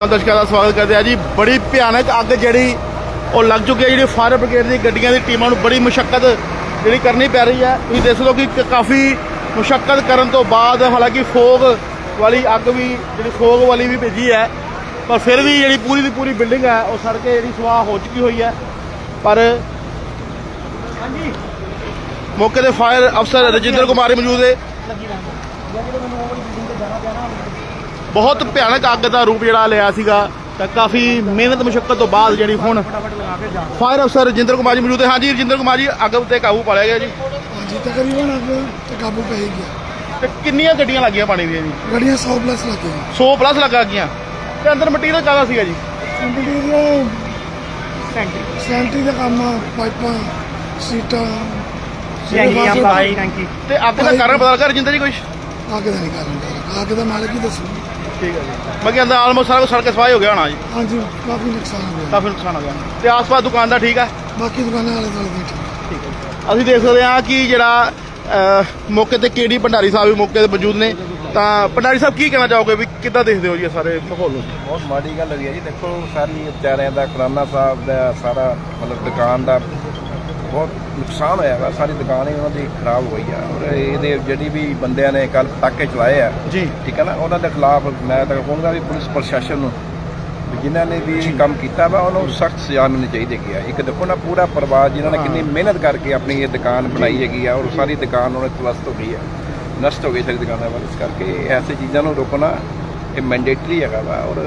ਦਰਸ਼ਕਾਂ ਦਾ ਸਵਾਗਤ ਕਰਦੇ ਆ ਜੀ। ਬੜੀ ਭਿਆਨਕ ਅੱਗ ਜਿਹੜੀ ਉਹ ਲੱਗ ਚੁੱਕੀ ਹੈ, ਜਿਹੜੀ ਫਾਇਰ ਬ੍ਰਿਗੇਡ ਦੀ ਗੱਡੀਆਂ ਦੀ ਟੀਮਾਂ ਨੂੰ ਬੜੀ ਮੁਸ਼ਕਲ ਜਿਹੜੀ ਕਰਨੀ ਪੈ ਰਹੀ ਹੈ। ਤੁਸੀਂ ਦੇਖ ਲਓ ਕਿ ਕਾਫੀ ਮੁਸ਼ਕਲ ਕਰਨ ਤੋਂ ਬਾਅਦ ਹਾਲਾਂਕਿ ਫੋਗ ਵਾਲੀ ਅੱਗ ਵੀ, ਜਿਹੜੀ ਫੋਗ ਵਾਲੀ ਵੀ ਭੇਜੀ ਹੈ, ਪਰ ਫਿਰ ਵੀ ਜਿਹੜੀ ਪੂਰੀ ਦੀ ਪੂਰੀ ਬਿਲਡਿੰਗ ਹੈ, ਉਹ ਸੜ ਕੇ ਜਿਹੜੀ ਸਵਾਹ ਹੋ ਚੁੱਕੀ ਹੋਈ ਹੈ। ਪਰ ਹਾਂਜੀ ਮੌਕੇ ਤੇ ਫਾਇਰ ਅਫਸਰ ਰਜਿੰਦਰ ਕੁਮਾਰ ਮੌਜੂਦ ਹੈ ਬਹੁਤ ਭਿਆਨਕ ਅੱਗ ਦਾ ਰੂਪ ਜਿਹੜਾ ਲਿਆ ਸੀਗਾ ਤਾਂ ਕਾਫੀ ਮਿਹਨਤ ਮੁਸ਼ਕਲ ਤੋਂ ਬਾਅਦ ਜਿਹੜੀ ਹੁਣ ਫਾਇਰ ਅਫਸਰ ਰਜਿੰਦਰ ਕੁਮਾਰ ਜੀ ਮੌਜੂਦ ਹੈ। ਹਾਂਜੀ ਰਜਿੰਦਰ ਕੁਮਾਰ ਜੀ ਅੱਗ ਉੱਤੇ ਕਾਬੂ ਪਾ ਲਿਆ ਗਿਆ ਜੀ। ਹਾਂਜੀ ਤਕਰੀਬਨ ਅੱਗ ਤੇ ਕਾਬੂ ਪੈ ਗਿਆ। ਤੇ ਕਿੰਨੀਆਂ ਗੱਡੀਆਂ ਲੱਗੀਆਂ ਪਾਣੀ ਦੀਆਂ ਜੀ? ਗੱਡੀਆਂ 100 ਪਲੱਸ ਲੱਗੇ 100 ਪਲੱਸ ਲੱਗਾ ਗਈਆਂ। ਤੇ ਅੰਦਰ ਮਟੀਰੀਅਲ ਕਾਹਦਾ ਸੀਗਾ ਜੀ? ਸੈਂਟਰੀ ਦਾ ਕੰਮ ਪਾਈਪਾਂ ਸੀਟਾਂ ਟੈਂਕੀਆਂ ਪਾਈ ਟੈਂਕੀ ਤੇ ਅੱਗ ਦਾ ਕਾਰਨ ਪਤਾ ਲੱਗਾ ਰਜਿੰਦਰ ਜੀ ਕੁਝ ਅੱਗ ਦਾ ਨਹੀਂ ਕਾਰਨ ਅੱਗ ਦਾ ਮਾਲਕ ਹੀ ਦੱਸੂ। ਠੀਕ ਹੈ ਜੀ। ਬਾਕੀ ਅੰਦਰ ਆਲਮੋਸਟ ਸਾਰਾ ਕੁਝ ਸੜ ਕੇ ਸਵਾਹ ਹੋ ਗਿਆ ਹੋਣਾ ਜੀ। ਹਾਂਜੀ ਕਾਫੀ ਨੁਕਸਾਨ ਹੋ ਗਿਆ। ਕਾਫੀ ਨੁਕਸਾਨ ਹੋ ਗਿਆ। ਤੇ ਆਸ-ਪਾਸ ਦੁਕਾਨ ਦਾ ਠੀਕ ਹੈ? ਬਾਕੀ ਦੁਕਾਨਾਂ ਵਾਲੇ ਦੇ ਠੀਕ। ਅਸੀਂ ਦੇਖ ਸਕਦੇ ਹਾਂ ਕਿ ਜਿਹੜਾ ਅਹ, ਮੌਕੇ ਤੇ ਕੇਡੀ ਭੰਡਾਰੀ ਸਾਹਿਬ ਵੀ ਮੌਕੇ ਤੇ ਮੌਜੂਦ ਨੇ। ਤਾਂ ਭੰਡਾਰੀ ਸਾਹਿਬ ਕੀ ਕਹਿਣਾ ਚਾਹੋਗੇ ਵੀ ਕਿੱਦਾਂ ਦੇਖਦੇ ਹੋ ਜੀ ਇਹ ਸਾਰੇ ਮਾਹੌਲ ਨੂੰ? ਬਹੁਤ ਮਾੜੀ ਗੱਲ ਹੋਈ ਹੈ ਜੀ। ਦੇਖੋ ਸਾਰੀ ਵਿਚਾਰਿਆਂ ਦਾ ਖਰਾਨਾ ਸਾਹਿਬ ਦਾ ਸਾਰਾ ਮਤਲਬ ਦੁਕਾਨ ਦਾ ਬਹੁਤ ਨੁਕਸਾਨ ਹੋਇਆ ਵਾ ਸਾਰੀ ਦੁਕਾਨ ਹੀ ਉਹਨਾਂ ਦੀ ਖਰਾਬ ਹੋਈ ਆ। ਔਰ ਇਹਦੇ ਜਿਹੜੀ ਵੀ ਬੰਦਿਆਂ ਨੇ ਕੱਲ ਪਟਾਕੇ ਚਲਾਏ ਆ ਜੀ। ਠੀਕ ਹੈ ਨਾ ਉਹਨਾਂ ਦੇ ਖਿਲਾਫ ਮੈਂ ਤਾਂ ਕਹੂੰਗਾ ਵੀ ਪੁਲਿਸ ਪ੍ਰਸ਼ਾਸਨ ਨੂੰ ਜਿਨ੍ਹਾਂ ਨੇ ਵੀ ਕੰਮ ਕੀਤਾ ਵਾ ਉਹਨੂੰ ਸਖਤ ਸਜ਼ਾ ਮਿਲਣੀ ਚਾਹੀਦੀ ਹੈਗੀ ਆ। ਇੱਕ ਦੇਖੋ ਨਾ ਪੂਰਾ ਪਰਿਵਾਰ ਜਿਨ੍ਹਾਂ ਨੇ ਕਿੰਨੀ ਮਿਹਨਤ ਕਰਕੇ ਆਪਣੀ ਇਹ ਦੁਕਾਨ ਬਣਾਈ ਹੈਗੀ ਆ ਔਰ ਸਾਰੀ ਦੁਕਾਨ ਉਹਨੇ ਤਵਸਤ ਹੋ ਗਈ ਆ ਨਸ਼ਟ ਹੋ ਗਈ ਸਾਰੀ ਦੁਕਾਨਾਂ ਵੱਲ। ਇਸ ਕਰਕੇ ਐਸੇ ਚੀਜ਼ਾਂ ਨੂੰ ਰੋਕਣਾ ਇਹ ਮੈਂਡੇਟਰੀ ਹੈਗਾ ਵਾ ਔਰ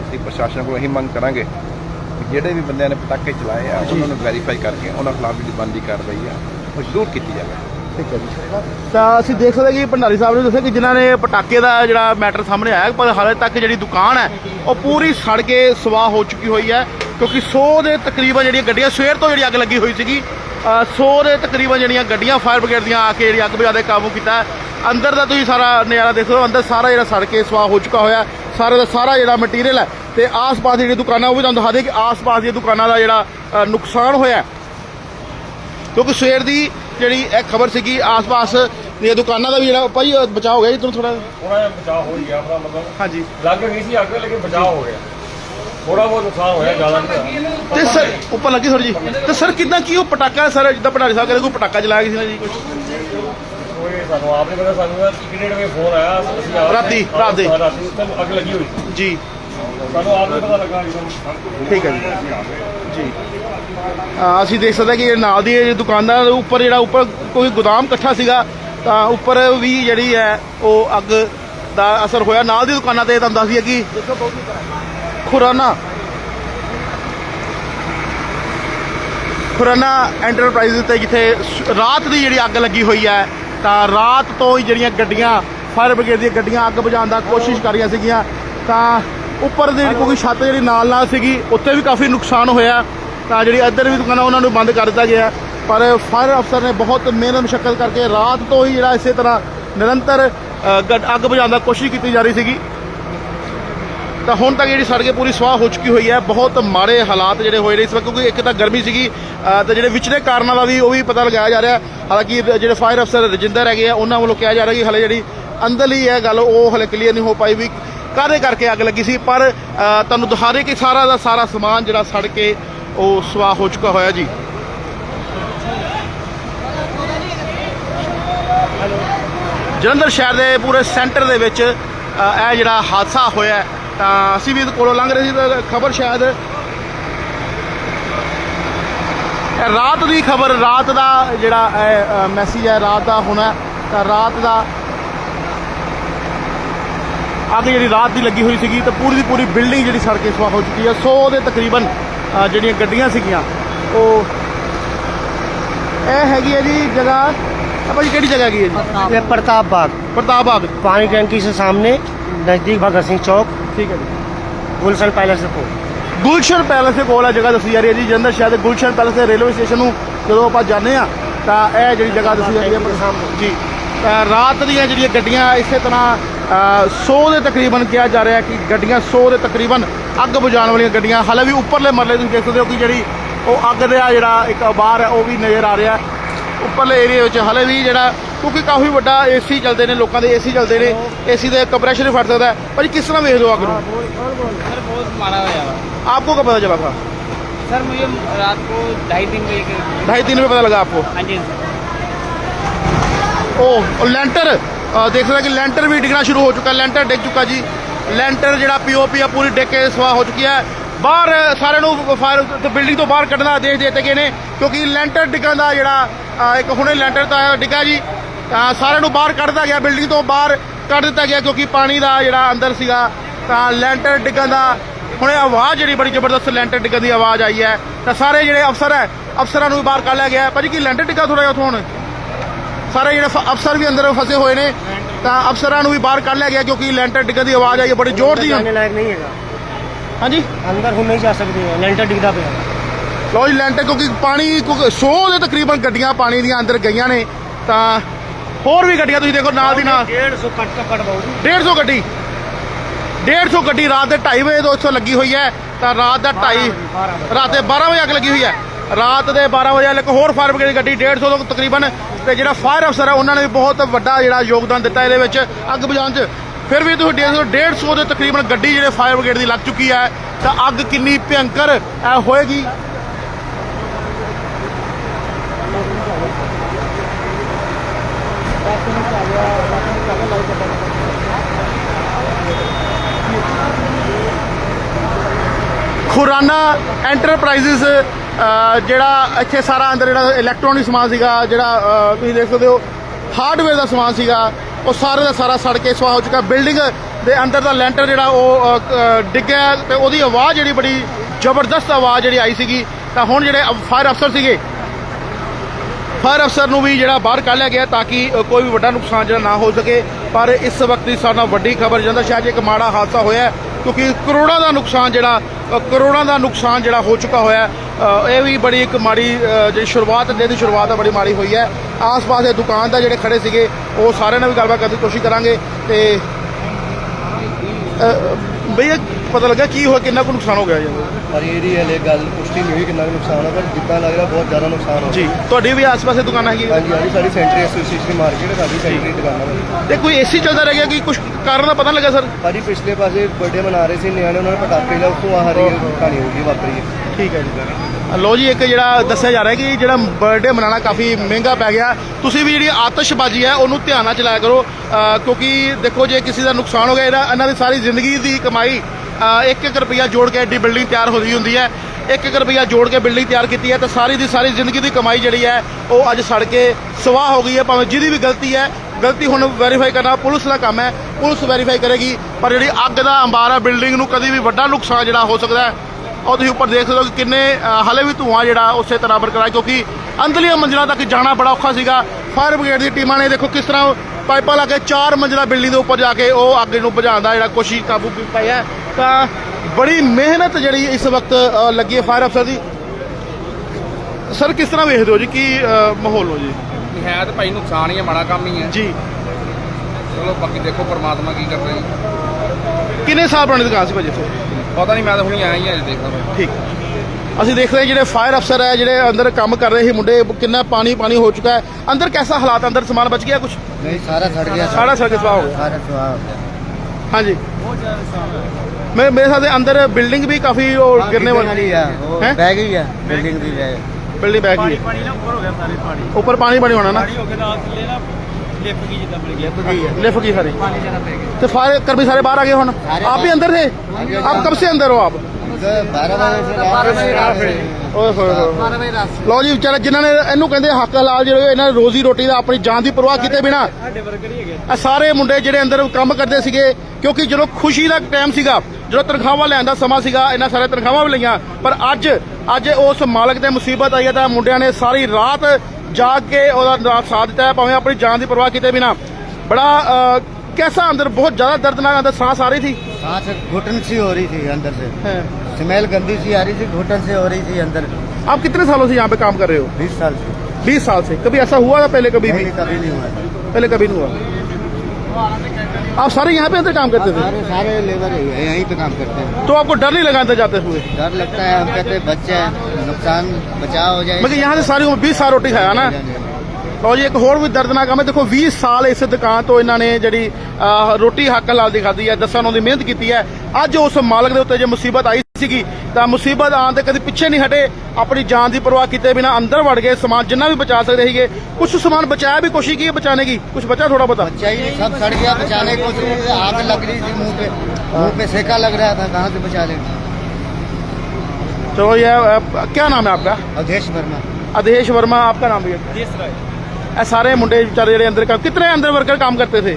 ਅਸੀਂ ਪ੍ਰਸ਼ਾਸਨ ਕੋਲ ਇਹੀ ਮੰਗ ਕਰਾਂਗੇ। ਜਿਹੜੇ ਵੀ ਬੰਦਿਆਂ ਨੇ ਪਟਾਕੇ ਚਲਾਏ ਆ ਉਹਨਾਂ ਨੂੰ ਵੈਰੀਫਾਈ ਕਰਕੇ ਉਹਨਾਂ ਖਿਲਾਫ ਜਿਹੜੀ ਬਣਦੀ ਕਾਰਵਾਈ ਆ ਉਹ ਜ਼ਰੂਰ ਕੀਤੀ ਜਾਵੇ। ਠੀਕ ਹੈ ਜੀ। ਤਾਂ ਅਸੀਂ ਦੇਖ ਸਕਦੇ ਹਾਂ ਕਿ ਭੰਡਾਰੀ ਸਾਹਿਬ ਨੇ ਦੱਸਿਆ ਕਿ ਜਿਨ੍ਹਾਂ ਨੇ ਪਟਾਕੇ ਦਾ ਜਿਹੜਾ ਮੈਟਰ ਸਾਹਮਣੇ ਆਇਆ ਪਰ ਹਾਲੇ ਤੱਕ ਜਿਹੜੀ ਦੁਕਾਨ ਹੈ ਉਹ ਪੂਰੀ ਸੜ ਕੇ ਸਵਾਹ ਹੋ ਚੁੱਕੀ ਹੋਈ ਹੈ ਕਿਉਂਕਿ 100 ਦੇ ਤਕਰੀਬਨ ਜਿਹੜੀਆਂ ਗੱਡੀਆਂ ਸਵੇਰ ਤੋਂ ਜਿਹੜੀ ਅੱਗ ਲੱਗੀ ਹੋਈ ਸੀਗੀ ਅ, 100 ਦੇ ਤਕਰੀਬਨ ਜਿਹੜੀਆਂ ਗੱਡੀਆਂ ਫਾਇਰ ਬ੍ਰਿਗੇਡ ਦੀਆਂ ਆ ਕੇ ਜਿਹੜੀ ਅੱਗ ਬੁਝਾ ਦੇ ਕਾਬੂ ਕੀਤਾ ਅੰਦਰ ਦਾ ਤੁਸੀਂ ਸਾਰਾ ਨਜ਼ਾਰਾ ਦੇਖ ਸਕਦੇ ਹੋ ਅੰਦਰ ਸਾਰਾ ਜਿਹੜਾ ਸੜ ਕੇ ਸਵਾਹ ਹੋ ਚੁੱਕਾ ਹੋਇਆ ਸਾਰੇ ਦਾ ਸਾਰਾ ਜਿਹੜਾ ਮਟੀਰੀਅਲ ਹੈ ਤੇ ਆਸ-ਪਾਸ ਜਿਹੜੀਆਂ ਦੁਕਾਨਾਂ ਉਹ ਵੀ ਤੁਹਾਨੂੰ ਦਿਖਾ ਦੇ ਕਿ ਆਸ-ਪਾਸ ਦੀਆਂ ਦੁਕਾਨਾਂ ਦਾ ਜਿਹੜਾ ਨੁਕਸਾਨ ਹੋਇਆ। ਕਿਉਂਕਿ ਸਵੇਰ ਦੀ ਜਿਹੜੀ ਇਹ ਖਬਰ ਸੀਗੀ ਆਸ-ਪਾਸ ਦੀਆਂ ਦੁਕਾਨਾਂ ਦਾ ਵੀ ਜਿਹੜਾ ਭਾਈ ਬਚਾਅ ਹੋ ਗਿਆ ਜੀ ਤੁਹਾਨੂੰ ਥੋੜਾ ਥੋੜਾ ਜਿਹਾ ਬਚਾਅ ਹੋ ਗਿਆ ਆਪਣਾ ਮਤਲਬ ਹਾਂਜੀ। ਲੱਗ ਗਈ ਸੀ ਅੱਗ ਲੇਕਿਨ ਬਚਾਅ ਹੋ ਗਿਆ। ਥੋੜਾ ਬਹੁਤ ਨੁਕਸਾਨ ਹੋਇਆ ਜ਼ਿਆਦਾ ਨਹੀਂ। ਤੇ ਸਰ ਉੱਪਰ ਲੱਗੀ ਥੋੜੀ ਜੀ ਤੇ ਸਰ ਕਿਦਾਂ ਕੀ ਉਹ ਪਟਾਕਾ ਸਰ ਜਿੱਦਾਂ ਭੰਡਾਰੀ ਸਾਹਿਬ ਕਹਿੰਦੇ ਕੋਈ ਪਟਾਕਾ ਚਲਾਇਆ ਕਿਸੇ ਨੇ ਜੀ ਕੁਝ ਕੋਈ ਸਾਨੂੰ ਆਪ ਨਹੀਂ ਪਤਾ ਸਾਨੂੰ ਇੱਕ ਡੇਢ ਵਜੇ ਫੋਨ ਆਇਆ ਰਾਤੀ, ਰਾਤ ਦੇ। ਅੱਗ ਲੱਗੀ ਹੋਈ ਸੀ। ਜੀ। ਸਾਨੂੰ ਆਪ ਨਹੀਂ ਪਤਾ ਲੱਗਾ ਇੱਕਦਮ ਠੀਕ ਹੈ ਜੀ। ਜੀ। ਅ, ਅਸੀਂ ਦੇਖ ਸਕਦੇ ਹਾਂ ਕਿ ਇਹ ਨਾਲ ਦੀ ਇਹ ਦੁਕਾਨਦਾਰ ਦੇ ਉੱਪਰ ਜਿਹੜਾ ਉੱਪਰ ਕੋਈ ਗੋਦਾਮ ਇਕੱਠਾ ਸੀਗਾ ਤਾਂ ਉੱਪਰ ਵੀ ਜਿਹੜੀ ਹੈ ਉਹ ਅੱਗ ਦਾ ਅਸਰ ਹੋਇਆ। ਨਾਲ ਦੀ ਦੁਕਾਨਾਂ ਤੇ ਤੁਹਾਨੂੰ ਦੱਸ ਦਈਏ ਕਿ ਖੁਰਾਨਾ ਖੁਰਾਨਾ ਐਂਟਰਪ੍ਰਾਈਜ਼ ਤੇ ਜਿੱਥੇ ਸ- ਰਾਤ ਦੀ ਜਿਹੜੀ ਅੱਗ ਲੱਗੀ ਹੋਈ ਹੈ ਤਾਂ ਰਾਤ ਤੋਂ ਹੀ ਜਿਹੜੀਆਂ ਗੱਡੀਆਂ ਫਾਇਰ ਬ੍ਰਿਗੇਡ ਦੀਆਂ ਗੱਡੀਆਂ ਅੱਗ ਬੁਝਾਉਣ ਦਾ ਕੋਸ਼ਿਸ਼ ਕਰ ਰਹੀਆਂ ਸੀਗੀਆਂ ਤਾਂ ਉੱਪਰ ਦੀ ਕਿਉਂਕਿ ਛੱਤ ਜਿਹੜੀ ਨਾਲ ਨਾਲ ਸੀਗੀ ਉੱਥੇ ਵੀ ਕਾਫੀ ਨੁਕਸਾਨ ਹੋਇਆ। ਤਾਂ ਜਿਹੜੀ ਇੱਧਰ ਵੀ ਦੁਕਾਨਾਂ ਉਹਨਾਂ ਨੂੰ ਬੰਦ ਕਰ ਦਿੱਤਾ ਗਿਆ। ਪਰ ਫਾਇਰ ਅਫਸਰ ਨੇ ਬਹੁਤ ਮਿਹਨਤ ਮੁਸ਼ਕਲ ਕਰਕੇ ਰਾਤ ਤੋਂ ਹੀ ਜਿਹੜਾ ਇਸੇ ਤਰ੍ਹਾਂ ਨਿਰੰਤਰ ਅੱਗ ਬੁਝਾਉਣ ਦਾ ਕੋਸ਼ਿਸ਼ ਕੀਤੀ ਜਾ ਰਹੀ ਸੀਗੀ। ਤਾਂ ਹੁਣ ਤੱਕ ਜਿਹੜੀ ਸੜ ਕੇ ਪੂਰੀ ਸਵਾਹ ਹੋ ਚੁੱਕੀ ਹੋਈ ਹੈ ਬਹੁਤ ਮਾੜੇ ਹਾਲਾਤ ਜਿਹੜੇ ਹੋਏ ਨੇ ਇਸ ਵਕਤ ਕਿਉਂਕਿ ਇੱਕ ਤਾਂ ਗਰਮੀ ਸੀਗੀ ਅ, ਤੇ ਜਿਹੜੇ ਵਿਚਲੇ ਕਾਰਨਾਂ ਦਾ ਵੀ ਉਹ ਵੀ ਪਤਾ ਲਗਾਇਆ ਜਾ ਰਿਹਾ। ਹਾਲਾਂਕਿ ਜਿਹੜੇ ਫਾਇਰ ਅਫਸਰ ਰਜਿੰਦਰ ਹੈਗੇ ਆ ਉਹਨਾਂ ਵੱਲੋਂ ਕਿਹਾ ਜਾ ਰਿਹਾ ਕਿ ਹਲੇ ਜਿਹੜੀ ਅੰਦਰਲੀ ਹੈ ਗੱਲ ਉਹ ਹਲੇ ਕਲੀਅਰ ਨਹੀਂ ਹੋ ਪਾਈ ਵੀ ਕਾਹਦੇ ਕਰਕੇ ਅੱਗ ਲੱਗੀ ਸੀ? ਪਰ ਤੁਹਾਨੂੰ ਦਿਖਾ ਰਹੇ ਕਿ ਸਾਰਾ ਦਾ ਸਾਰਾ ਸਮਾਨ ਜਿਹੜਾ ਸੜ ਕੇ ਉਹ ਸਵਾਹ ਹੋ ਚੁੱਕਾ ਹੋਇਆ ਜੀ। ਜਲੰਧਰ ਸ਼ਹਿਰ ਦੇ ਪੂਰੇ ਸੈਂਟਰ ਦੇ ਵਿੱਚ ਇਹ ਜਿਹੜਾ ਹਾਦਸਾ ਹੋਇਆ, ਤਾਂ ਅਸੀਂ ਵੀ ਕੋਲੋਂ ਲੰਘ ਰਹੇ ਸੀ ਤਾਂ ਖਬਰ ਸ਼ਾਇਦ ਰਾਤ ਦੀ ਖਬਰ, ਰਾਤ ਦਾ ਜਿਹੜਾ ਮੈਸੇਜ ਹੈ, ਰਾਤ ਦਾ ਹੋਣਾ, ਤਾਂ ਰਾਤ ਦਾ ਅੱਗ ਜਿਹੜੀ ਰਾਤ ਦੀ ਲੱਗੀ ਹੋਈ ਸੀਗੀ ਤਾਂ ਪੂਰੀ ਦੀ ਪੂਰੀ ਬਿਲਡਿੰਗ ਜਿਹੜੀ ਸੜ ਕੇ ਸੁਆਹ ਹੋ ਚੁੱਕੀ ਹੈ 100 ਦੇ ਤਕਰੀਬਨ ਜਿਹੜੀਆਂ ਗੱਡੀਆਂ ਸੀਗੀਆਂ ਉਹ ਇਹ ਹੈਗੀ ਹੈ ਜੀ ਜਗ੍ਹਾ ਆਪਾਂ ਜੀ ਕਿਹੜੀ ਜਗ੍ਹਾ ਗਈ ਹੈ ਜੀ? ਇਹ ਪ੍ਰਤਾਪ ਬਾਗ। ਪ੍ਰਤਾਪ ਬਾਗ ਪਾਣੀ ਟੈਂਕੀ ਦੇ ਸਾਹਮਣੇ ਨਜ਼ਦੀਕ ਭਗਤ ਸਿੰਘ ਚੌਕ। ਠੀਕ ਹੈ ਜੀ। ਗੁਲਸ਼ਨ ਪੈਲੇਸ ਦੇ ਕੋਲ। ਗੁਲਸ਼ਨ ਪੈਲੇਸ ਦੇ ਕੋਲ ਆ ਜਗ੍ਹਾ ਦੱਸੀ ਜਾ ਰਹੀ ਹੈ ਜੀ ਜੰਦਰ ਸ਼ਾਹ ਦੇ ਗੁਲਸ਼ਨ ਪੈਲੇਸ ਦੇ ਰੇਲਵੇ ਸਟੇਸ਼ਨ ਨੂੰ ਜਦੋਂ ਆਪਾਂ ਜਾਂਦੇ ਆ ਤਾਂ ਇਹ ਜਿਹੜੀ ਜਗ੍ਹਾ ਦੱਸੀ ਜਾ ਰਹੀ ਹੈ ਜੀ ਰਾਤ ਦੀਆਂ ਜਿਹੜੀਆਂ ਗੱਡੀਆਂ ਇਸੇ ਤਰ੍ਹਾਂ 100 ਦੇ ਤਕਰੀਬਨ ਕਿਹਾ ਜਾ ਰਿਹਾ ਕਿ ਗੱਡੀਆਂ 100 ਦੇ ਤਕਰੀਬਨ ਅੱਗ ਬੁਝਾਉਣ ਵਾਲੀਆਂ ਗੱਡੀਆਂ ਹਾਲੇ ਵੀ ਉੱਪਰਲੇ ਮਰਲੇ ਤੁਸੀਂ ਦੇਖ ਸਕਦੇ ਹੋ ਕਿ ਜਿਹੜੀ ਉਹ ਅੱਗ ਦਾ ਜਿਹੜਾ ਇੱਕ ਬਾਰ ਹੈ ਉਹ ਵੀ ਨਜ਼ਰ ਆ ਰਿਹਾ ਉੱਪਰਲੇ ਏਰੀਆ ਵਿੱਚ ਹਾਲੇ ਵੀ ਜਿਹੜਾ ਕਿਉਂਕਿ ਕਾਫੀ ਵੱਡਾ ਏਸੀ ਚੱਲਦੇ ਨੇ ਲੋਕਾਂ ਦੇ ਏਸੀ ਚੱਲਦੇ ਨੇ ਏਸੀ ਦੇ ਕੰਪਰੈਸ਼ਰ ਵੀ ਫਟ ਸਕਦਾ ਹੈ ਭਾਜੀ ਕਿਸ ਤਰ੍ਹਾਂ ਵੇਖਦੇ ਹੋ ਅੱਗ ਨੂੰ सर बहुत मारा हुआ है आपको कब पता चला था सर मुझे रात को ढाई तीन बजे के ढाई तीन में पता लगा आपको हाँ जी ਉਹ ਉਹ ਲੈਂਟਰ ਅ, ਦੇਖ ਸਕਦੇ ਕਿ ਲੈਂਟਰ ਵੀ ਡਿੱਗਣਾ ਸ਼ੁਰੂ ਹੋ ਚੁੱਕਾ ਲੈਂਟਰ ਡਿੱਗ ਚੁੱਕਾ ਜੀ। ਲੈਂਟਰ ਜਿਹੜਾ ਪੀਓਪੀ ਆ, ਪੂਰੀ ਡਿੱਗ ਕੇ ਸਵਾ ਹੋ ਚੁੱਕੀ ਹੈ। ਬਾਹਰ ਸਾਰਿਆਂ ਨੂੰ ਫਾਇਰ ਬਿਲਡਿੰਗ ਤੋਂ ਬਾਹਰ ਕੱਢਣਾ ਦੇਖ ਦਿੱਤੇ ਗਏ ਨੇ, ਕਿਉਂਕਿ ਲੈਂਟਰ ਡਿੱਗਣ ਦਾ ਜਿਹੜਾ ਇੱਕ ਹੁਣੇ ਲੈਂਟਰ ਤਾਂ ਡਿੱਗਾ ਜੀ। ਸਾਰਿਆਂ ਨੂੰ ਬਾਹਰ ਕੱਢ ਦਿੱਤਾ ਗਿਆ, ਬਿਲਡਿੰਗ ਤੋਂ ਬਾਹਰ ਕੱਢ ਦਿੱਤਾ ਗਿਆ, ਕਿਉਂਕਿ ਪਾਣੀ ਦਾ ਜਿਹੜਾ ਅੰਦਰ ਸੀਗਾ, ਤਾਂ ਲੈਂਟਰ ਡਿੱਗਣ ਦਾ ਹੁਣੇ ਆਵਾਜ਼ ਜਿਹੜੀ ਬੜੀ ਜ਼ਬਰਦਸਤ ਲੈਂਟਰ ਡਿੱਗਣ ਦੀ ਆਵਾਜ਼ ਆਈ ਹੈ। ਤਾਂ ਸਾਰੇ ਜਿਹੜੇ ਅਫਸਰ ਹੈ, ਅਫਸਰਾਂ ਨੂੰ ਵੀ ਬਾਹਰ ਕੱਢ ਲਿਆ ਗਿਆ ਹੈ। ਭਾਜੀ, ਕੀ ਲੈਂਟਰ ਡਿੱਗਾ ਥੋੜਾ ਜਿਹਾ ਉੱਥੋਂ ਹੁਣ? ਸਾਰੇ ਜਿਹੜੇ ਅਫਸਰ ਵੀ ਅੰਦਰ ਫਸੇ ਹੋਏ ਨੇ ਤਾਂ ਅਫਸਰਾਂ ਨੂੰ ਵੀ ਬਾਹਰ ਕੱਢ ਲਿਆ ਗਿਆ ਕਿਉਂਕਿ ਲੈਂਟਰ ਡਿੱਗਣ ਆਵਾਜ਼ ਆਈ ਬੜੀ ਜ਼ੋਰ ਦੀ ਹਾਂਜੀ? ਅੰਦਰ ਹੁਣ ਨਹੀਂ ਜਾ ਸਕਦੇ ਲੈਂਟਰ ਡਿੱਗਦਾ ਪਿਆ। ਲੋ ਜੀ ਲੈਂਟਰ ਕਿਉਂਕਿ ਪਾਣੀ 100 ਦੇ ਤਕਰੀਬਨ ਗੱਡੀਆਂ ਪਾਣੀ ਦੀਆਂ ਅੰਦਰ ਗਈਆਂ ਨੇ ਤਾਂ ਹੋਰ ਵੀ ਗੱਡੀਆਂ ਤੁਸੀਂ ਦੇਖੋ ਨਾਲ ਦੀ ਨਾਲ। 150 ਕੱਟ ਕੱਟ ਬਾਉ 150 ਗੱਡੀ। 150 ਗੱਡੀ ਰਾਤ ਦੇ 2:30 ਵਜੇ ਤੋਂ ਇੱਥੋਂ ਲੱਗੀ ਹੋਈ ਹੈ ਤਾਂ ਰਾਤ ਦਾ 2:30 ਰਾਤ ਦੇ 12 ਵਜੇ ਅੱਗ ਲੱਗੀ ਹੋਈ ਹੈ। ਰਾਤ ਦੇ 12 ਵਜੇ ਇੱਕ ਹੋਰ ਫਾਇਰ ਬ੍ਰਿਗੇਡ ਦੀ ਗੱਡੀ 150 ਤੋਂ ਤਕਰੀਬਨ, ਤੇ ਜਿਹੜਾ ਫਾਇਰ ਅਫਸਰ ਹੈ, ਉਹਨਾਂ ਨੇ ਵੀ ਬਹੁਤ ਵੱਡਾ ਜਿਹੜਾ ਯੋਗਦਾਨ ਦਿੱਤਾ ਇਹਦੇ ਵਿੱਚ ਅੱਗ ਬੁਝਾਉਣ 'ਚ। ਫਿਰ ਵੀ ਤੁਸੀਂ 150 150 ਦੇ ਤਕਰੀਬਨ ਗੱਡੀ ਜਿਹੜੇ ਫਾਇਰ ਬ੍ਰਿਗੇਡ ਦੀ ਲੱਗ ਚੁੱਕੀ ਹੈ, ਤਾਂ ਅੱਗ ਕਿੰਨੀ ਭਿਅੰਕਰ ਹੋਏਗੀ? ਖੁਰਾਨਾ ਐਂਟਰਪ੍ਰਾਈਜ਼ਸ ਜਿਹੜਾ ਇੱਥੇ ਸਾਰਾ ਅੰਦਰ ਜਿਹੜਾ ਇਲੈਕਟ੍ਰੋਨਿਕ ਸਮਾਨ ਸੀਗਾ, ਜਿਹੜਾ ਤੁਸੀਂ ਦੇਖ ਸਕਦੇ ਹੋ ਹਾਰਡਵੇਅਰ ਦਾ ਸਮਾਨ ਸੀਗਾ, ਉਹ ਸਾਰੇ ਦਾ ਸਾਰਾ ਸੜ ਕੇ ਸਵਾ ਹੋ ਚੁੱਕਾ। ਬਿਲਡਿੰਗ ਦੇ ਅੰਦਰ ਦਾ ਲੈਂਟਰ ਜਿਹੜਾ ਉਹ ਡਿੱਗਿਆ ਤੇ ਉਹਦੀ ਆਵਾਜ਼ ਜਿਹੜੀ ਬੜੀ ਜ਼ਬਰਦਸਤ ਆਵਾਜ਼ ਜਿਹੜੀ ਆਈ ਸੀਗੀ। ਤਾਂ ਹੁਣ ਜਿਹੜੇ ਫਾਇਰ ਅਫਸਰ ਸੀਗੇ ਫਾਇਰ ਅਫਸਰ ਨੂੰ ਵੀ ਜਿਹੜਾ ਬਾਹਰ ਕੱਢ ਲਿਆ ਗਿਆ ਤਾਂ ਕਿ ਕੋਈ ਵੀ ਵੱਡਾ ਨੁਕਸਾਨ ਜਿਹੜਾ ਨਾ ਹੋ ਸਕੇ। ਪਰ ਇਸ ਵਕਤ ਦੀ ਸਾਡਾ ਵੱਡੀ ਖਬਰ ਜਾਂਦਾ ਸ਼ਾਇਦ ਇੱਕ ਮਾੜਾ ਹਾਦਸਾ ਹੋਇਆ ਕਿਉਂਕਿ ਕਰੋੜਾਂ ਦਾ ਨੁਕਸਾਨ ਜਿਹੜਾ ਕਰੋੜਾਂ ਦਾ ਨੁਕਸਾਨ ਜਿਹੜਾ ਹੋ ਚੁੱਕਾ ਹੋਇਆ ਇਹ ਵੀ ਬੜੀ ਇੱਕ ਮਾੜੀ ਜਿਹੜੀ ਸ਼ੁਰੂਆਤ, ਦਿਨ ਦੀ ਸ਼ੁਰੂਆਤ ਹੈ ਬੜੀ ਮਾੜੀ ਹੋਈ ਹੈ। ਆਸ-ਪਾਸ ਦੇ ਦੁਕਾਨਦਾਰ ਜਿਹੜੇ ਖੜੇ ਸੀਗੇ, ਉਹ ਸਾਰਿਆਂ ਨਾਲ ਵੀ ਗੱਲਬਾਤ ਕਰਨ ਦੀ ਕੋਸ਼ਿਸ਼ ਕਰਾਂਗੇ ਤੇ ਬਈ ਪਤਾ ਲੱਗਾ ਕੀ ਹੋਇਆ ਕਿੰਨਾ ਕੁ ਨੁਕਸਾਨ ਹੋ ਗਿਆ ਜੀ? ਪਰ ਇਹਦੀ ਹਲੇ ਗੱਲ ਪੁਸ਼ਟੀ ਨਹੀਂ ਹੋਈ ਕਿੰਨਾ ਕੁ ਨੁਕਸਾਨ ਹੋਇਆ ਜਿੱਦਾਂ ਲੱਗ ਰਿਹਾ ਬਹੁਤ ਜ਼ਿਆਦਾ ਨੁਕਸਾਨ ਹੋਇਆ ਜੀ ਤੁਹਾਡੀ ਵੀ ਆਸ-ਪਾਸ ਦੇ ਦੁਕਾਨਾਂ ਹੈਗੀ ਹਾਂਜੀ ਹਾਂਜੀ ਸਾਡੀ ਸੈਂਟਰੀ ਐਸੋਸੀਏਸ਼ਨ ਮਾਰਕੀਟ ਹੈ ਸਾਡੀ ਸੈਂਟਰੀ ਦੁਕਾਨਾਂ ਵਾ ਤੇ ਕੋਈ ਏਸੀ ਚੱਲਦਾ ਰਹਿ ਗਿਆ ਕਿ ਕੁਝ ਕਾਰਨ ਦਾ ਪਤਾ ਲੱਗਾ ਸਰ? ਭਾਜੀ ਪਿਛਲੇ ਪਾਸੇ ਬਰਥਡੇ ਮਨਾ ਰਹੇ ਸੀ ਨਿਆਣੇ ਉਹਨਾਂ ਨੇ ਪਟਾਕੇ ਲਿਆ ਉੱਥੋਂ ਆਹ ਰਹੀ ਕਹਾਣੀ ਹੋ ਗਈ ਵਾਪਰੀ ਹੈ। ਠੀਕ ਹੈ ਜੀ। ਲੋ ਜੀ ਇੱਕ ਜਿਹੜਾ ਦੱਸਿਆ ਜਾ ਰਿਹਾ ਕਿ ਜਿਹੜਾ ਬਰਥਡੇ ਮਨਾਉਣਾ ਕਾਫੀ ਮਹਿੰਗਾ ਪੈ ਗਿਆ। ਤੁਸੀਂ ਵੀ ਜਿਹੜੀ ਆਤਿਸ਼ਬਾਜ਼ੀ ਹੈ ਉਹਨੂੰ ਧਿਆਨ ਨਾਲ ਚਲਾਇਆ ਕਰੋ। ਕਿਉਂਕਿ ਦੇਖੋ ਜੇ ਕਿਸੇ ਦਾ ਨੁਕਸਾਨ ਹੋ ਗਿਆ ਇਹਦਾ ਇਹਨਾਂ ਦੀ ਸਾਰੀ ਜ਼ਿੰਦਗੀ ਦੀ ਕਮਾਈ ਅ, ਇੱਕ ਇੱਕ ਰੁਪਿਆ ਜੋੜ ਕੇ ਐਡੀ ਬਿਲਡਿੰਗ ਤਿਆਰ ਹੋਈ ਹੁੰਦੀ ਹੈ। ਇੱਕ ਇੱਕ ਰੁਪਿਆ ਜੋੜ ਕੇ ਬਿਲਡਿੰਗ ਤਿਆਰ ਕੀਤੀ ਹੈ ਤਾਂ ਸਾਰੀ ਦੀ ਸਾਰੀ ਜ਼ਿੰਦਗੀ ਦੀ ਕਮਾਈ ਜਿਹੜੀ ਹੈ ਉਹ ਅੱਜ ਸੜ ਕੇ ਸਵਾਹ ਹੋ ਗਈ ਹੈ। ਭਾਵੇਂ ਜਿਹਦੀ ਵੀ ਗਲਤੀ ਹੈ ਗਲਤੀ ਹੁਣ ਵੈਰੀਫਾਈ ਕਰਨਾ ਪੁਲਿਸ ਦਾ ਕੰਮ ਹੈ। ਪੁਲਿਸ ਵੈਰੀਫਾਈ ਕਰੇਗੀ ਪਰ ਜਿਹੜੀ ਅੱਗ ਦਾ ਅੰਬਾਰ ਹੈ ਬਿਲਡਿੰਗ ਨੂੰ ਕਦੀ ਵੀ ਵੱਡਾ ਨੁਕਸਾਨ ਜਿਹੜਾ ਹੋ ਸਕਦਾ ਹੈ ਉਹ ਤੁਸੀਂ ਉੱਪਰ ਦੇਖ ਸਕਦੇ ਹੋ ਕਿ ਕਿੰਨੇ ਅ, ਹਲੇ ਵੀ ਧੂਆਂ ਜਿਹੜਾ ਉਸੇ ਤਰ੍ਹਾਂ ਬਰਕਰਾਰ ਕਿਉਂਕਿ ਅੰਦਰਲੀਆਂ ਮੰਜ਼ਿਲਾਂ ਤੱਕ ਜਾਣਾ ਬੜਾ ਔਖਾ ਸੀਗਾ। ਫਾਇਰ ਬ੍ਰਿਗੇਡ ਦੀ ਟੀਮਾਂ ਨੇ ਦੇਖੋ ਕਿਸ ਤਰ੍ਹਾਂ ਪਾਈਪਾਂ ਲਾ ਕੇ ਚਾਰ ਮੰਜ਼ਿਲਾ ਬਿਲਡਿੰਗ ਦੇ ਉੱਪਰ ਜਾ ਕੇ ਉਹ ਅੱਗ ਨੂੰ ਬੁਝਾਉਣ ਦਾ ਜਿਹੜਾ ਕੋਸ਼ਿਸ਼ ਕਾਬੂ ਕੀਤਾ ਹੈ। ਤਾਂ ਬੜੀ ਮਿਹਨਤ ਜਿਹੜੀ ਇਸ ਵਕਤ ਲੱਗੀ ਹੈ ਫਾਇਰ ਅਫਸਰ ਦੀ। ਸਰ ਕਿਸ ਤਰ੍ਹਾਂ ਵੇਖਦੇ ਹੋ ਜੀ? ਕੀ ਮਾਹੌਲ ਹੋ ਜੀ? ਹੈ ਤਾਂ ਭਾਈ ਨੁਕਸਾਨ ਹੀ ਹੈ ਮਾੜਾ ਕੰਮ ਹੀ ਹੈ। ਜੀ। ਚਲੋ ਬਾਕੀ ਦੇਖੋ ਪਰਮਾਤਮਾ ਕੀ ਕਰਦਾ ਜੀ ਕਿੰਨੇ ਸਾਲ ਪੁਰਾਣੀ ਦੁਕਾਨ ਸੀ ਭਾਜੀ ਇੱਥੇ? ਪਤਾ ਨਹੀਂ ਮੈਂ ਤਾਂ ਹੁਣੀ ਆਇਆ ਹੀ ਹਾਂ ਦੇਖਦਾ ਠੀਕ। ਅਸੀਂ ਦੇਖ ਰਹੇ ਹਾਂ ਜਿਹੜੇ ਫਾਇਰ ਅਫਸਰ ਹੈ ਜਿਹੜੇ ਅੰਦਰ ਕੰਮ ਕਰ ਰਹੇ ਸੀ ਮੁੰਡੇ ਕਿੰਨਾ ਪਾਣੀ ਪਾਣੀ ਹੋ ਚੁੱਕਾ ਹੈ। ਅੰਦਰ ਕੈਸਾ ਹਾਲਾਤ? ਅੰਦਰ ਸਮਾਨ ਬਚ ਗਿਆ ਕੁਝ ਨਹੀਂ ਸਾਰਾ ਸੜ ਗਿਆ। ਸਾਰਾ ਸੜ ਸਵਾਹ ਹੋ ਗਿਆ। ਸਾਰਾ ਸਵਾਹ ਹੋ ਗਿਆ। ਹਾਂਜੀ। ਮੈਂ ਮੇਰੇ ਸਾਹ ਦੇ ਅੰਦਰ ਬਿਲਡਿੰਗ ਵੀ ਕਾਫੀ ਉਹ ਗਿਰਨੇ ਵਾਲੀ ਆ ਉਹ ਹੈਂ? ਬਹਿ ਗਈ ਆ ਬਿਲਡਿੰਗ ਦੀ ਬਹਿ ਬਿਲਡਿੰਗ ਬੈਗ ਹੀ ਹੈ पानी ना ऊपर हो गया सारे पानी ਉੱਪਰ ਪਾਣੀ ਪਾਣੀ ਹੋਣਾ ਨਾ पानी हो गया रात ले ना लिप की जितना मिल गया ਗਈ ਆ ਲਿਫ गई सारी पानी ज्यादा पै गया तो फायर कर्मी सारे बाहर आ गए होना सारे आप भी अंदर थे आप कब से अंदर हो आप ਬਾਰਾਂ ਵਜੇ ਸੇ ਰਾਤ ਸੇ ਓਏ ਹੋਏ ਹੋਏ ਲਓ ਜੀ ਵਿਚਾਰਾ ਜਿਨ੍ਹਾਂ ਨੇ ਇਹਨੂੰ ਕਹਿੰਦੇ ਹੱਕ ਹਲਾਲ ਜਿਹੜੇ ਇਹਨਾਂ ਨੇ ਰੋਜ਼ੀ ਰੋਟੀ ਦਾ ਆਪਣੀ ਜਾਨ ਦੀ ਪਰਵਾਹ ਕੀਤੇ ਬਿਨਾ ਇਹ ਸਾਰੇ ਮੁੰਡੇ ਜਿਹੜੇ ਅੰਦਰ ਕੰਮ ਕਰਦੇ ਸੀਗੇ ਕਿਉਂਕਿ ਜਦੋਂ ਖੁਸ਼ੀ ਦਾ ਟਾਈਮ ਸੀਗਾ ਜਦੋਂ ਤਨਖਾਹਾਂ ਲੈਣ ਦਾ ਸਮਾਂ ਸੀਗਾ ਇਹਨਾਂ ਸਾਰੇ ਤਨਖਾਹਾਂ ਵੀ ਲਈਆਂ ਪਰ ਅੱਜ ਅੱਜ ਉਸ ਮਾਲਕ ਤੇ ਮੁਸੀਬਤ ਆਈ ਹੈ ਤਾਂ ਮੁੰਡਿਆਂ ਨੇ ਸਾਰੀ ਰਾਤ ਜਾਗ ਕੇ ਉਹਦਾ ਰਾਤ ਸਾਥ ਦਿੱਤਾ ਹੈ, ਭਾਵੇਂ ਆਪਣੀ ਜਾਨ ਦੀ ਪਰਵਾਹ ਕੀਤੇ ਬਿਨਾ ਬੜਾ ਅ, कैसा अंदर बहुत ज्यादा दर्दनाक अंदर सांस आ रही थी सांस घुटन सी हो रही थी अंदर से हैं। स्मेल गंदी सी आ रही थी घुटन से हो रही थी अंदर आप कितने सालों से यहाँ पे काम कर रहे हो बीस साल से बीस साल से कभी ऐसा हुआ था पहले कभी भी नहीं कभी नहीं हुआ था। पहले कभी नहीं हुआ आप सारे यहाँ पे अंदर काम करते थे सारे सारे लेबर ही है, यहीं पे काम करते हैं तो आपको डर नहीं लगा अंदर जाते हुए डर लगता है हम कहते हैं बच जाए नुकसान बचाव हो जाए मतलब यहाँ से सारी उम्र बीस साल रोटी खाया ना ਲਓ ਜੀ ਇੱਕ ਹੋਰ ਵੀ ਦਰਦਨਾਕ ਕੰਮ ਹੈ ਦੇਖੋ 20 ਸਾਲ ਇਸ ਦੁਕਾਨ ਤੋਂ ਇਹਨਾਂ ਨੇ ਜਿਹੜੀ ਅਹ, ਰੋਟੀ ਹੱਕ ਹਲਾਲ ਦੀ ਖਾਧੀ ਹੈ ਦੱਸਣ ਦੀ ਮਿਹਨਤ ਕੀਤੀ ਹੈ ਅੱਜ ਉਸ ਮਾਲਕ ਦੇ ਉੱਤੇ ਜੇ ਮੁਸੀਬਤ ਆਈ ਸੀਗੀ ਤਾਂ ਮੁਸੀਬਤ ਆਉਣ ਤੇ ਕਦੀ ਪਿੱਛੇ ਨਹੀਂ ਹਟੇ ਆਪਣੀ ਜਾਨ ਦੀ ਪਰਵਾਹ ਕੀਤੇ ਬਿਨਾ ਅੰਦਰ ਵੜ ਗਏ ਸਮਾਨ ਜਿੰਨਾ ਵੀ ਬਚਾ ਸਕਦੇ ਸੀਗੇ ਕੁਝ ਸਮਾਨ ਬਚਾਇਆ ਵੀ ਕੋਸ਼ਿਸ਼ ਕੀ ਬਚਾਣੇ की कुछ बचा थोड़ा बता चाहिए सब सड़ गया बचाने को आग लग रही थी मुंह पे मुंह पे सेका लग रहा था कहाँ से बचा लें चलो ये अ, क्या नाम है आपका अवधेश वर्मा अधेश वर्मा आपका नाम भैया देश राय ਇਹ ਸਾਰੇ ਮੁੰਡੇ ਵਿਚਾਰੇ ਜਿਹੜੇ ਅੰਦਰ ਕੰਮ कितने अंदर वर्कर काम करते थे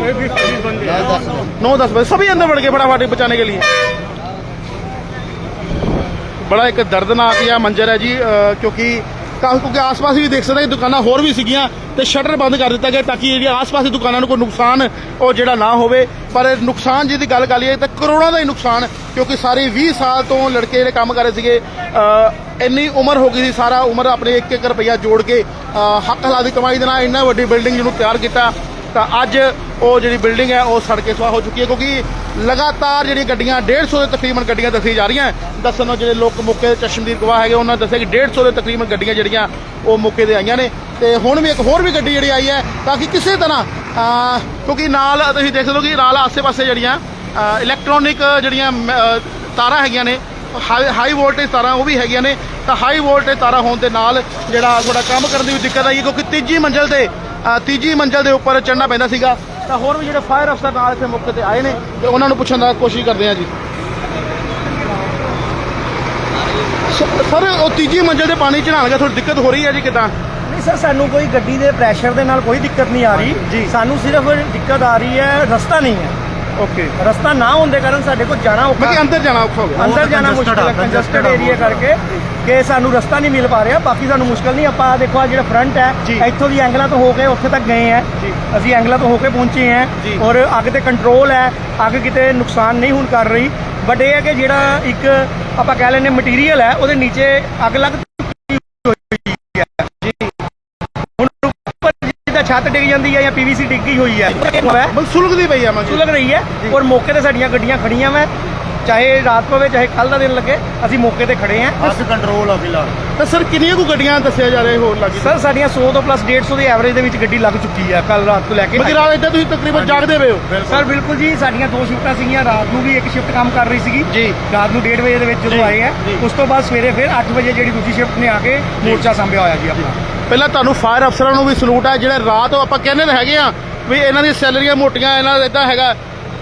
बीस बीस बंदे नौ दस लोग। नौ दस बजे सभी अंदर बढ़ गए फटाफट बचाने के लिए ਬੜਾ ਇੱਕ ਦਰਦਨਾਕ ਜਿਹਾ ਮੰਜ਼ਰ ਹੈ ਜੀ ਕਿਉਂਕਿ ਕਾਫੀ ਕਿਉਂਕਿ ਆਸ-ਪਾਸ ਵੀ ਦੇਖ ਸਕਦੇ ਹਾਂ ਕਿ ਦੁਕਾਨਾਂ ਹੋਰ ਵੀ ਸੀਗੀਆਂ ਤੇ ਸ਼ਟਰ ਬੰਦ ਕਰ ਦਿੱਤਾ ਗਿਆ ਤਾਂ ਕਿ ਜਿਹੜੀ ਆਸ-ਪਾਸ ਦੀ ਦੁਕਾਨਾਂ ਨੂੰ ਕੋਈ ਨੁਕਸਾਨ ਉਹ ਜਿਹੜਾ ਨਾ ਹੋਵੇ। ਪਰ ਨੁਕਸਾਨ ਜਿਹਦੀ ਗੱਲ ਕਰ ਲਈਏ ਤਾਂ ਕਰੋੜਾਂ ਦਾ ਹੀ ਨੁਕਸਾਨ, ਕਿਉਂਕਿ ਸਾਰੇ 20 ਸਾਲ ਤੋਂ ਲੜਕੇ ਜਿਹੜੇ ਕੰਮ ਕਰ ਰਹੇ ਸੀਗੇ ਇੰਨੀ ਉਮਰ ਹੋ ਗਈ ਸੀ ਸਾਰਾ, ਉਮਰ ਆਪਣੇ 1-1 ਰੁਪਈਆ ਜੋੜ ਕੇ ਹੱਕ ਹਲਾਲ ਦੀ ਕਮਾਈ ਦੇ ਨਾਲ ਇੰਨਾ ਵੱਡੀ ਬਿਲਡਿੰਗ ਜਿਹਨੂੰ ਤਿਆਰ ਕੀਤਾ। ਤਾਂ ਅੱਜ ਉਹ ਜਿਹੜੀ ਬਿਲਡਿੰਗ ਹੈ ਉਹ ਸੜ ਕੇ ਸੁਆਹ ਹੋ ਚੁੱਕੀ ਹੈ ਕਿਉਂਕਿ ਲਗਾਤਾਰ ਜਿਹੜੀਆਂ ਗੱਡੀਆਂ 150 ਦੇ ਤਕਰੀਬਨ ਗੱਡੀਆਂ ਦੱਸੀ ਜਾ ਰਹੀਆਂ। ਦੱਸਣ ਨੂੰ ਜਿਹੜੇ ਲੋਕ ਮੌਕੇ ਦੇ ਚਸ਼ਮਦੀਦ ਗਵਾਹ ਹੈਗੇ ਉਹਨਾਂ ਦੱਸਿਆ ਕਿ 150 ਦੇ ਤਕਰੀਬਨ ਗੱਡੀਆਂ ਜਿਹੜੀਆਂ ਉਹ ਮੌਕੇ ਤੇ ਆਈਆਂ ਨੇ। ਤੇ ਹੁਣ ਵੀ ਇੱਕ ਹੋਰ ਵੀ ਗੱਡੀ ਜਿਹੜੀ ਆਈ ਹੈ ਤਾਂ ਕਿ ਕਿਸੇ ਤਰ੍ਹਾਂ ਕਿਉਂਕਿ ਨਾਲ ਤੁਸੀਂ ਦੇਖ ਸਕਦੇ ਹੋ ਕਿ ਨਾਲ ਆਸੇ-ਪਾਸੇ ਜਿਹੜੀਆਂ ਇਲੈਕਟ੍ਰੋਨਿਕ ਜਿਹੜੀਆਂ ਮ, ਤਾਰਾਂ ਹੈਗੀਆਂ ਨੇ ਹਾਈ ਹਾਈ ਵੋਲਟੇਜ ਤਾਰਾਂ ਉਹ ਵੀ ਹੈਗੀਆਂ ਨੇ। ਤਾਂ ਹਾਈ ਵੋਲਟੇਜ ਤਾਰਾਂ ਹੋਣ ਦੇ ਨਾਲ ਜਿਹੜਾ ਥੋੜਾ ਕੰਮ ਕਰਨ ਦੀ ਵੀ ਦਿੱਕਤ ਆਈ ਹੈ ਕਿਉਂਕਿ ਤੀਜੀ ਮੰਜ਼ਲ ਤੇ ਅ, ਤੀਜੀ ਮੰਜ਼ਲ ਦੇ ਉੱਪਰ ਚੜ੍ਹਨਾ ਪੈਂਦਾ ਸੀਗਾ। ਤਾਂ ਹੋਰ ਵੀ ਜਿਹੜੇ ਫਾਇਰ ਅਫਸਰ ਨਾਲ ਇੱਥੇ ਮੌਕੇ ਤੇ ਆਏ ਨੇ ਤੇ ਉਹਨਾਂ ਨੂੰ ਪੁੱਛਣ ਦਾ ਕੋਸ਼ਿਸ਼ ਕਰਦੇ ਆ ਜੀ। ਸ- ਸਰ ਉਹ ਤੀਜੀ ਮੰਜ਼ਲ ਦੇ ਪਾਣੀ ਚੜਾਉਣ ਦਾ ਥੋੜੀ ਦਿੱਕਤ ਹੋ ਰਹੀ ਹੈ ਜੀ ਕਿਦਾਂ? ਨਹੀਂ ਸਰ ਸਾਨੂੰ ਕੋਈ ਗੱਡੀ ਦੇ ਪ੍ਰੈਸ਼ਰ ਦੇ ਨਾਲ ਕੋਈ ਦਿੱਕਤ ਨਹੀਂ ਆ ਰਹੀ। ਸਾਨੂੰ ਸਿਰਫ ਦਿੱਕਤ ਆ ਰਹੀ ਹੈ ਰਸਤਾ ਨਹੀਂ ਹੈ। ਓਕੇ ਰਸਤਾ ਨਾ ਹੋਣ ਦੇ ਕਾਰਨ ਸਾਡੇ ਕੋਲ ਜਾਣਾ ਔਖਾ ਅੰਦਰ ਜਾਣਾ ਔਖਾ ਹੋ ਗਿਆ ਅੰਦਰ ਜਾਣਾ ਮੁਸ਼ਕਲ ਹੈ ਕੰਜਸਟਡ ਏਰੀਆ ਕਰਕੇ ਕਿ ਸਾਨੂੰ ਰਸਤਾ ਨਹੀਂ ਮਿਲ ਪਾ ਰਿਹਾ ਬਾਕੀ ਸਾਨੂੰ ਮੁਸ਼ਕਲ ਨਹੀਂ ਆਪਾਂ ਦੇਖੋ ਆ ਜਿਹੜਾ ਫਰੰਟ। ਹੈ ਇੱਥੋਂ ਦੀ ਐਂਗਲਾਂ ਤੋਂ ਹੋ ਕੇ ਉੱਥੇ ਤੱਕ ਗਏ ਹੈ ਜੀ। ਅਸੀਂ ਐਂਗਲਾਂ ਤੋਂ ਹੋ ਕੇ ਪਹੁੰਚੇ ਹੈ ਜੀ। ਔਰ ਅੱਗ ਤੇ ਕੰਟਰੋਲ ਹੈ ਅੱਗ ਕਿਤੇ ਨੁਕਸਾਨ ਨਹੀਂ ਹੁਣ ਕਰ ਰਹੀ ਬਟ ਇਹ ਹੈ ਕਿ ਜਿਹੜਾ ਇੱਕ ਆਪਾਂ ਕਹਿ ਲੈਂਦੇ ਮਟੀਰੀਅਲ ਹੈ ਉਹਦੇ ਨੀਚੇ ਅੱਗ ਲੱਗ ਛੱਤ ਡਿੱਗ ਜਾਂਦੀ ਹੈ ਜਾਂ ਪੀਵੀਸੀ ਡਿੱਗੀ ਹੋਈ ਹੈ ਬਸ ਸੁਲਗਦੀ ਪਈ ਆ ਮੈਂ ਸੁਲਗ ਰਹੀ ਹੈ ਔਰ ਮੌਕੇ ਤੇ ਸਾਡੀਆਂ ਗੱਡੀਆਂ ਖੜੀਆਂ ਮੈਂ ਚਾਹੇ ਰਾਤ ਪਵੇ ਚਾਹੇ ਕੱਲ ਦਾ ਦਿਨ ਲੱਗੇ ਅਸੀਂ ਮੌਕੇ ਤੇ ਖੜੇ ਆਂ। ਤਾਂ ਸਰ ਕਿੰਨੀਆਂ ਕੁ ਗੱਡੀਆਂ ਦੱਸਿਆ ਜਾ ਰਿਹਾ ਹੋਰ ਲੱਗੀ? ਸਰ ਸਾਡੀਆਂ 100 ਤੋਂ ਪਲੱਸ 150 ਦੀ ਐਵਰੇਜ ਦੇ ਵਿੱਚ ਗੱਡੀ ਲੱਗ ਚੁੱਕੀ ਹੈ ਕੱਲ ਰਾਤ ਤੋਂ ਲੈ ਕੇ ਮਗਰ ਰਾਤ ਇੱਦਾਂ ਤੁਸੀਂ ਤਕਰੀਬਨ ਜਾਗਦੇ ਪਏ ਹੋ? ਸਰ ਬਿਲਕੁਲ ਜੀ ਸਾਡੀਆਂ ਦੋ ਸ਼ਿਫਟਾਂ ਸੀਗੀਆਂ ਰਾਤ ਨੂੰ ਵੀ ਇੱਕ ਸ਼ਿਫਟ ਕੰਮ ਕਰ ਰਹੀ ਸੀਗੀ। ਜੀ। ਰਾਤ ਨੂੰ 1:30 ਵਜੇ ਦੇ ਵਿੱਚ ਜਦੋਂ ਆਏ ਆ। ਉਸ ਤੋਂ ਬਾਅਦ ਸਵੇਰੇ ਫਿਰ 8 ਵਜੇ ਜਿਹੜੀ ਦੂਜੀ ਸ਼ਿਫਟ ਨੇ ਆ ਕੇ ਮੋਰਚਾ ਸੰਭਿਆ ਹੋਇਆ ਜੀ ਆਪਣਾ। ਪਹਿਲਾਂ ਤੁਹਾਨੂੰ ਫਾਇਰ ਅਫਸਰਾਂ ਨੂੰ ਵੀ ਸਲੂਟ ਹੈ ਜਿਹੜੇ ਰਾਤ ਆਪਾਂ ਕਹਿੰਦੇ ਤਾਂ ਹੈਗੇ ਆ ਵੀ ਇਹਨਾਂ ਦੀ ਸੈਲਰੀਆਂ ਮੋਟੀਆਂ ਇਹਨਾਂ ਦਾ ਇਦਾਂ ਹੈਗਾ।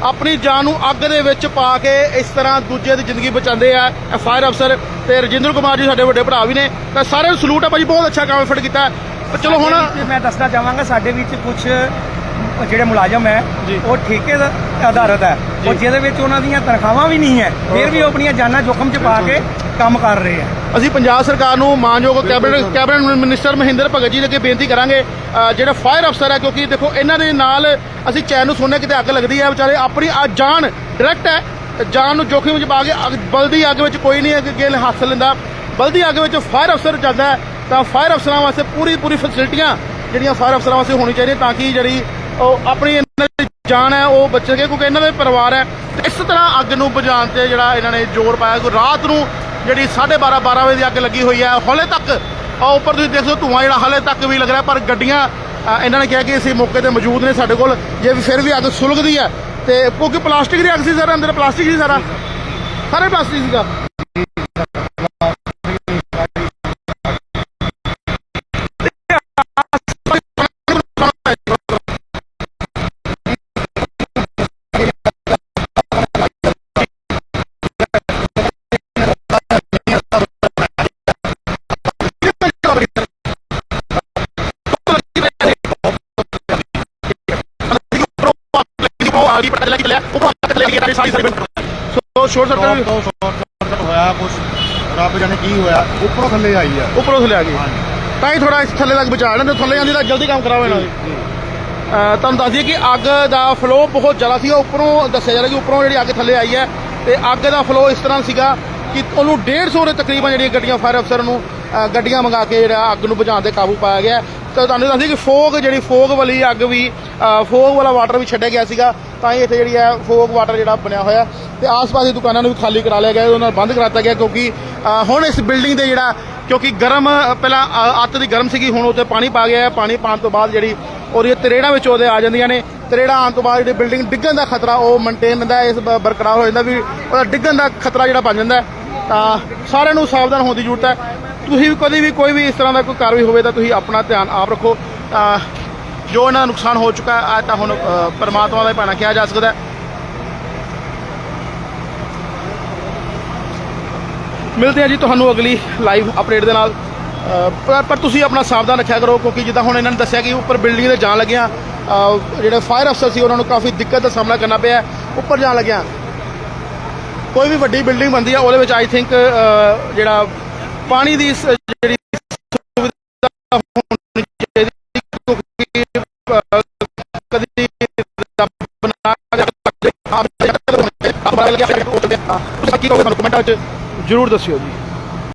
ਆਪਣੀ ਜਾਨ ਨੂੰ ਅੱਗ ਦੇ ਵਿੱਚ ਪਾ ਕੇ ਇਸ ਤਰ੍ਹਾਂ ਦੂਜੇ ਦੀ ਜ਼ਿੰਦਗੀ ਬਚਾਉਂਦੇ ਆ ਫਾਇਰ ਅਫਸਰ ਤੇ ਰਜਿੰਦਰ ਕੁਮਾਰ ਜੀ ਸਾਡੇ ਵੱਡੇ ਭਰਾ ਵੀ ਨੇ। ਤਾਂ ਸਾਰਿਆਂ ਨੂੰ ਸਲੂਟ ਹੈ ਭਾਜੀ ਬਹੁਤ ਅੱਛਾ ਕੰਮ ਫਿਟ ਕੀਤਾ। ਚਲੋ ਹੁਣ ਮੈਂ ਦੱਸਣਾ ਚਾਹਾਂਗਾ ਸਾਡੇ ਵਿੱਚ ਕੁਝ ਜਿਹੜੇ ਮੁਲਾਜ਼ਮ ਹੈ। ਉਹ ਠੇਕੇ ਦਾ ਆਧਾਰਿਤ ਹੈ। ਉਹ ਜਿਹਦੇ ਵਿੱਚ ਉਹਨਾਂ ਦੀਆਂ ਤਨਖਾਹਾਂ ਵੀ ਨਹੀਂ ਹੈ ਫਿਰ ਵੀ ਉਹ ਆਪਣੀਆਂ ਜਾਨਾਂ ਜੋਖਮ 'ਚ ਪਾ ਕੇ ਕੰਮ ਕਰ ਰਹੇ ਹੈ। ਅਸੀਂ ਪੰਜਾਬ ਸਰਕਾਰ ਨੂੰ ਮਾਨਯੋਗ cabinet cabinet minister Mahinder Bhagat ji ਦੇ ਅੱਗੇ ਬੇਨਤੀ ਕਰਾਂਗੇ ਅ, ਜਿਹੜੇ ਫਾਇਰ ਅਫਸਰ ਹੈ ਕਿਉਂਕਿ ਦੇਖੋ ਇਹਨਾਂ ਦੇ ਨਾਲ ਅਸੀਂ ਚੈਨ ਨੂੰ ਸੁਣਨੇ ਕਿਤੇ ਅੱਗ ਲੱਗਦੀ ਹੈ ਵਿਚਾਰੇ ਆਪਣੀ ਆ ਜਾਨ ਡਾਇਰੈਕਟ ਹੈ ਜਾਨ ਨੂੰ ਜੋਖਿਮ ਵਿੱਚ ਪਾ ਕੇ ਬਲਦੀ ਅੱਗ ਵਿੱਚ ਕੋਈ ਨਹੀਂ ਅੱਗੇ ਗਿਲ ਹੱਥ ਲੈਂਦਾ। ਬਲਦੀ ਅੱਗ ਵਿੱਚ ਫਾਇਰ ਅਫਸਰ ਜਾਂਦਾ ਤਾਂ ਫਾਇਰ ਅਫਸਰਾਂ ਵਾਸਤੇ ਪੂਰੀ ਪੂਰੀ ਫੈਸਿਲਿਟੀਆਂ ਜਿਹੜੀਆਂ ਫਾਇਰ ਅਫਸਰਾਂ ਵਾਸਤੇ ਹੋਣੀ ਚਾਹੀਦੀਆਂ ਤਾਂ ਕਿ ਜਿਹੜੀ ਉਹ ਆਪਣੀ ਇਹਨਾਂ ਦੀ ਜਾਨ ਹੈ ਉਹ ਬਚ ਸਕੇ ਕਿਉਂਕਿ ਇਹਨਾਂ ਦੇ ਪਰਿਵਾਰ ਹੈ। ਤੇ ਇਸ ਤਰ੍ਹਾਂ ਅੱਗ ਨੂੰ ਬੁਝਾਉਣ ਤੇ ਜਿਹੜਾ ਇਹਨਾਂ ਨੇ ਜ਼ੋਰ ਪਾਇਆ ਕਿ ਰਾਤ ਨੂੰ ਜਿਹੜੀ 12:30 12 ਵਜੇ ਦੀ ਅੱਗ ਲੱਗੀ ਹੋਈ ਹੈ। ਹਲੇ ਤੱਕ, ਆ ਉੱਪਰ ਤੁਸੀਂ ਦੇਖ ਸਕਦੇ ਹੋ ਧੂਆਂ ਜਿਹੜਾ ਹਲੇ ਤੱਕ ਵੀ ਲੱਗ ਰਿਹਾ, ਪਰ ਗੱਡੀਆਂ ਇਹਨਾਂ ਨੇ ਕਿਹਾ ਕਿ ਅਸੀਂ ਮੌਕੇ ਤੇ ਮੌਜੂਦ ਨੇ ਸਾਡੇ ਕੋਲ। ਜੇ ਵੀ ਫਿਰ ਵੀ ਅੱਗ ਸੁਲਗਦੀ ਹੈ, ਤੇ ਕਿਉਂਕਿ ਪਲਾਸਟਿਕ ਦੀ ਅੱਗ ਸੀ ਸਰ, ਅੰਦਰ ਪਲਾਸਟਿਕ ਸੀ ਸਾਰਾ। ਸਾਰੇ ਪਲਾਸਟਿਕ ਸੀਗਾ। ਸੋ ਸ਼ੋਰ ਸਰਕਟ ਵੀ ਹੋਇਆ ਕੁਝ ਰੱਬ ਜਾਣੇ ਕੀ ਹੋਇਆ ਉੱਪਰੋਂ ਥੱਲੇ ਆਈ ਆ। ਉੱਪਰੋਂ ਥੱਲੇ ਆ ਗਈ। ਤਾਂ ਹੀ ਥੋੜਾ ਥੱਲੇ ਤੱਕ ਬਚਾ ਲੈਣ ਤੇ ਥੱਲੇ ਜਾਂਦੀ ਤਾਂ ਜਲਦੀ ਕੰਮ ਕਰਾਓ ਇਹਨਾਂ ਤੁਹਾਨੂੰ ਦੱਸ ਦਈਏ ਕਿ ਅੱਗ ਦਾ ਫਲੋ ਬਹੁਤ ਜ਼ਿਆਦਾ ਸੀਗਾ ਉੱਪਰੋਂ ਦੱਸਿਆ ਜਾ ਰਿਹਾ ਕਿ ਉੱਪਰੋਂ ਜਿਹੜੀ ਅੱਗ ਥੱਲੇ ਆਈ ਹੈ ਤੇ ਅੱਗ ਦਾ ਫਲੋ ਇਸ ਤਰ੍ਹਾਂ ਸੀਗਾ ਕਿ ਉਹਨੂੰ 150 ਦੇ ਤਕਰੀਬਨ ਜਿਹੜੀਆਂ ਗੱਡੀਆਂ ਫਾਇਰ ਅਫਸਰ ਨੂੰ ਗੱਡੀਆਂ ਮੰਗਾ ਕੇ ਜਿਹੜਾ ਅੱਗ ਨੂੰ ਬੁਝਾਉਣ ਤੇ ਕਾਬੂ ਪਾਇਆ ਗਿਆ। ਤਾਂ ਤੁਹਾਨੂੰ ਦੱਸ ਦਈਏ ਕਿ ਫੋਗ ਜਿਹੜੀ ਫੋਗ ਵਾਲੀ ਅੱਗ ਵੀ ਫੋਗ ਵਾਲਾ ਵਾਟਰ ਵੀ ਛੱਡਿਆ ਗਿਆ ਸੀਗਾ। ਤਾਂ ਇੱਥੇ ਜਿਹੜੀ ਹੈ ਫੋਗ ਵਾਟਰ ਜਿਹੜਾ ਬਣਿਆ ਹੋਇਆ। ਤੇ ਆਸ-ਪਾਸ ਦੀ ਦੁਕਾਨਾਂ ਨੂੰ ਵੀ ਖਾਲੀ ਕਰਾ ਲਿਆ ਗਿਆ ਉਹਨਾਂ ਨਾਲ ਬੰਦ ਕਰਾਤਾ ਗਿਆ ਕਿਉਂਕਿ ਹੁਣ ਇਸ ਬਿਲਡਿੰਗ ਦੇ ਜਿਹੜਾ, ਕਿਉਂਕਿ ਗਰਮ ਪਹਿਲਾਂ ਅੱਤ ਦੀ ਗਰਮ ਸੀਗੀ, ਹੁਣ ਉੱਤੇ ਪਾਣੀ ਪਾ ਗਿਆ ਹੈ, ਪਾਣੀ ਪਾਣ ਤੋਂ ਬਾਅਦ ਜਿਹੜੀ ਉਹਦੀ ਤਰੇੜਾਂ ਵਿੱਚ ਉਹਦੇ ਆ ਜਾਂਦੀਆਂ ਨੇ। ਤਰੇੜਾਂ ਆਉਣ ਤੋਂ ਬਾਅਦ ਜਿਹੜੀ ਬਿਲਡਿੰਗ ਡਿੱਗਣ ਦਾ ਖਤਰਾ ਉਹ ਮੇਨਟੇਨ ਹੁੰਦਾ ਇਸ ਬਰਕਰਾਰ ਹੋ ਜਾਂਦਾ ਵੀ ਉਹਦਾ ਡਿੱਗਣ ਦਾ ਖਤਰਾ ਜਿਹੜਾ ਬਣ ਜਾਂਦਾ ਤਾਂ ਸਾਰਿਆਂ ਨੂੰ ਸਾਵਧਾਨ ਹੋਣ ਦੀ ਜ਼ਰੂਰਤ ਹੈ। ਤੁਸੀਂ ਵੀ ਕਦੇ ਵੀ ਕੋਈ ਵੀ ਇਸ ਤਰ੍ਹਾਂ ਦਾ ਕੋਈ ਕਾਰਵਾਈ ਹੋਵੇ ਤਾਂ ਤੁਸੀਂ ਆਪਣਾ ਧਿਆਨ ਆਪ ਰੱਖੋ। ਜੋ ਇਹਨਾਂ ਦਾ ਨੁਕਸਾਨ ਹੋ ਚੁੱਕਾ ਹੈ ਤਾਂ ਹੁਣ ਪਰਮਾਤਮਾ ਦਾ ਹੀ ਭਾਣਾ ਕਿਹਾ ਜਾ ਸਕਦਾ ਹੈ। ਮਿਲਦੇ ਹਾਂ ਜੀ ਤੁਹਾਨੂੰ ਅਗਲੀ ਲਾਈਵ ਅਪਡੇਟ ਦੇ ਨਾਲ ਪਰ ਤੁਸੀਂ ਆਪਣਾ ਸਾਵਧਾਨ ਰੱਖਿਆ ਕਰੋ ਕਿਉਂਕਿ ਜਿੱਦਾਂ ਹੁਣ ਇਹਨਾਂ ਨੇ ਦੱਸਿਆ ਕਿ ਉੱਪਰ ਬਿਲਡਿੰਗ ਦੇ ਜਾਣ ਲੱਗਿਆ ਜਿਹੜੇ ਫਾਇਰ ਅਫਸਰ ਸੀ ਉਹਨਾਂ ਨੂੰ ਕਾਫੀ ਦਿੱਕਤ ਦਾ ਸਾਹਮਣਾ ਕਰਨਾ ਪਿਆ ਉੱਪਰ ਜਾਣ ਲੱਗਿਆ ਕੋਈ ਵੀ ਵੱਡੀ ਬਿਲਡਿੰਗ ਬਣਦੀ ਆ ਉਹਦੇ ਵਿੱਚ ਆਈ ਥਿੰਕ ਜਿਹੜਾ ਪਾਣੀ ਦੀ ਜਿਹੜੀ ਸੁਵਿਧਾ ਹੋਣੀ ਚਾਹੀਦੀ ਕਿਉਂਕਿ ਅ, ਕਦੀ ਰੱਬ ਨਾ ਕਰੇ ਆਪ ਆਪ ਬਾਕੀ ਕੋਈ ਤੁਹਾਨੂੰ ਕਮੈਂਟਾਂ ਵਿੱਚ ਜ਼ਰੂਰ ਦੱਸਿਓ ਜੀ।